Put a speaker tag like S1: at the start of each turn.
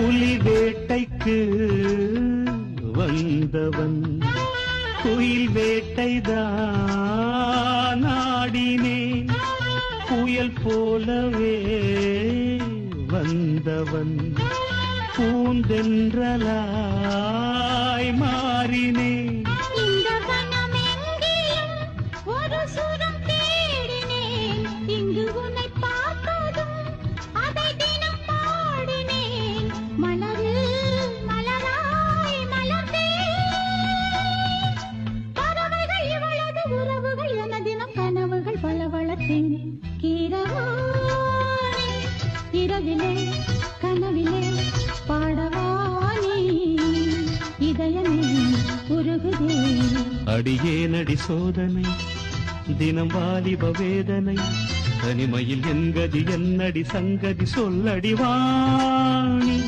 S1: புலி வேட்டைக்கு வந்தவன். குயில் வேட்டைதான் ஆடினேன். புயல் போலவே வந்தவன். பூந்தென்றலாய் மாறினேன்.
S2: இரவிலே கனவிலே பாடவானே. இதயமே உருகுதே.
S1: அடியே நடி சோதனை தினம் வாலிப வேதனை தனிமையில் என்கதி என்னடி சங்கதி சொல்லடிவாணி